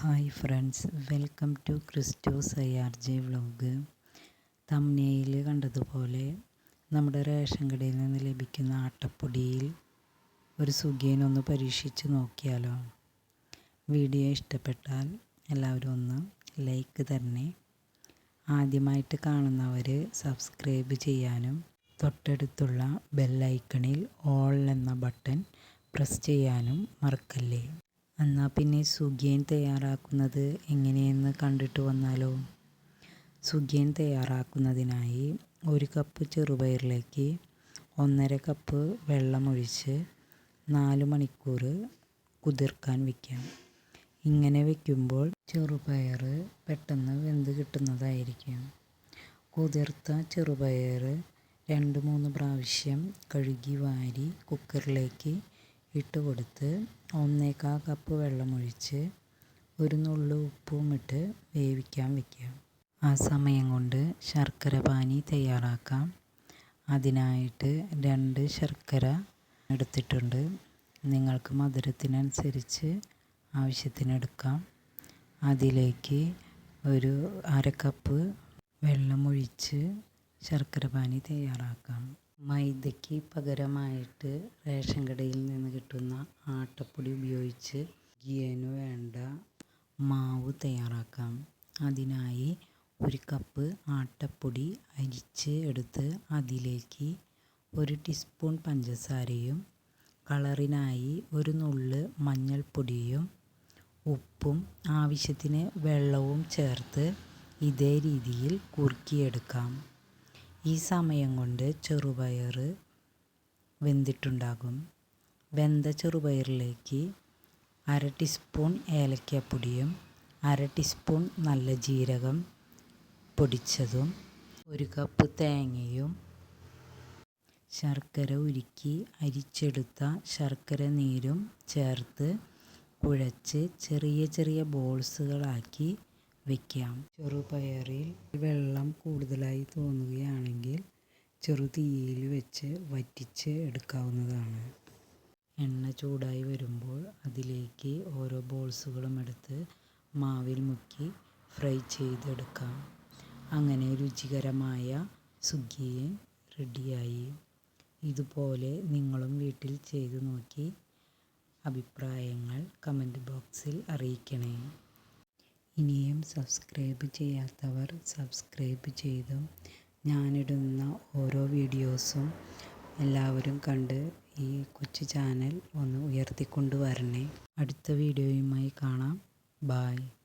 Hi friends welcome to Christos I R J vlog തമ്നയിൽ കണ്ടതുപോലെ നമ്മുടെ ration കടയിൽ നിന്ന് ലഭിക്കുന്ന ആട്ടപ്പൊടിയിൽ ഒരു സുഖിയനൊന്ന് പരീക്ഷിച്ച് നോക്കിയാലോ? വീഡിയോ ഇഷ്ടപ്പെട്ടാൽ എല്ലാവരും ഒന്ന് ലൈക്ക് തന്നെ ആദ്യമായിട്ട് കാണുന്നവർ സബ്സ്ക്രൈബ് ചെയ്യാനും തൊട്ടടുത്തുള്ള ബെല്ലൈക്കണിൽ ഓൾ എന്ന ബട്ടൺ പ്രസ് ചെയ്യാനും മറക്കല്ലേ? എന്നാൽ പിന്നെ സുഖിയൻ തയ്യാറാക്കുന്നത് എങ്ങനെയെന്ന് കണ്ടിട്ട് വന്നാലോ? സുഖിയൻ തയ്യാറാക്കുന്നതിനായി ഒരു കപ്പ് ചെറുപയറിലേക്ക് ഒന്നര കപ്പ് വെള്ളമൊഴിച്ച് നാല് മണിക്കൂർ കുതിർക്കാൻ വയ്ക്കാം ഇങ്ങനെ വയ്ക്കുമ്പോൾ ചെറുപയർ പെട്ടെന്ന് വെന്ത് കിട്ടുന്നതായിരിക്കും. കുതിർത്ത ചെറുപയർ രണ്ട് മൂന്ന് പ്രാവശ്യം കഴുകി വാരി കുക്കറിലേക്ക് ഇട്ട് കൊടുത്ത് ഒന്നേകാൽ കപ്പ് വെള്ളമൊഴിച്ച് ഒരു നുള്ളു ഉപ്പും ഇട്ട് വേവിക്കാൻ വയ്ക്കുക ആ സമയം കൊണ്ട് ശർക്കര പാനി തയ്യാറാക്കാം. അതിനായിട്ട് രണ്ട് ശർക്കര എടുത്തിട്ടുണ്ട്. നിങ്ങൾക്ക് മധുരത്തിനനുസരിച്ച് ആവശ്യത്തിനെടുക്കാം. അതിലേക്ക് ഒരു അര കപ്പ് വെള്ളമൊഴിച്ച് ശർക്കര പാനി തയ്യാറാക്കാം. മൈദയ്ക്ക് പകരമായിട്ട് റേഷൻ കടയിൽ നിന്ന് കിട്ടുന്ന ആട്ടപ്പൊടി ഉപയോഗിച്ച് ഗിയന് വേണ്ട മാവ് തയ്യാറാക്കാം. അതിനായി ഒരു കപ്പ് ആട്ടപ്പൊടി അരിച്ച് എടുത്ത് അതിലേക്ക് ഒരു ടീസ്പൂൺ പഞ്ചസാരയും കളറിനായി ഒരു നുള്ള് മഞ്ഞൾപ്പൊടിയും ഉപ്പും ആവശ്യത്തിന് വെള്ളവും ചേർത്ത് ഇതേ രീതിയിൽ കുറുക്കിയെടുക്കാം. ഈ സമയം കൊണ്ട് ചെറുപയർ വെന്തിട്ടുണ്ടാകും. വെന്ത ചെറുപയറിലേക്ക് അര ടീസ്പൂൺ ഏലക്കാപ്പൊടിയും അര ടീസ്പൂൺ നല്ല ജീരകം പൊടിച്ചതും ഒരു കപ്പ് തേങ്ങയും ശർക്കര ഉരുക്കി അരിച്ചെടുത്ത ശർക്കര നീരും ചേർത്ത് കുഴച്ച് ചെറിയ ചെറിയ ബോൾസുകളാക്കി വയ്ക്കാം ചെറുപയറിൽ വെള്ളം കൂടുതലായി തോന്നുകയാണെങ്കിൽ ചെറുതീയിൽ വെച്ച് വറ്റിച്ച് എടുക്കാവുന്നതാണ്. എണ്ണ ചൂടായി വരുമ്പോൾ അതിലേക്ക് ഓരോ ബോൾസുകളും എടുത്ത് മാവിൽ മുക്കി ഫ്രൈ ചെയ്തെടുക്കാം. അങ്ങനെ രുചികരമായ സുഗിയൻ റെഡിയായി. ഇതുപോലെ നിങ്ങളും വീട്ടിൽ ചെയ്തു നോക്കി അഭിപ്രായങ്ങൾ കമന്റ് ബോക്സിൽ അറിയിക്കണേ. ഇനിയും സബ്സ്ക്രൈബ് ചെയ്യാത്തവർ സബ്സ്ക്രൈബ് ചെയ്തും ഞാനിടുന്ന ഓരോ വീഡിയോസും എല്ലാവരും കണ്ട് ഈ കൊച്ചു ചാനൽ ഒന്ന് ഉയർത്തിക്കൊണ്ടുവരണേ. അടുത്ത വീഡിയോയുമായി കാണാം. ബായ്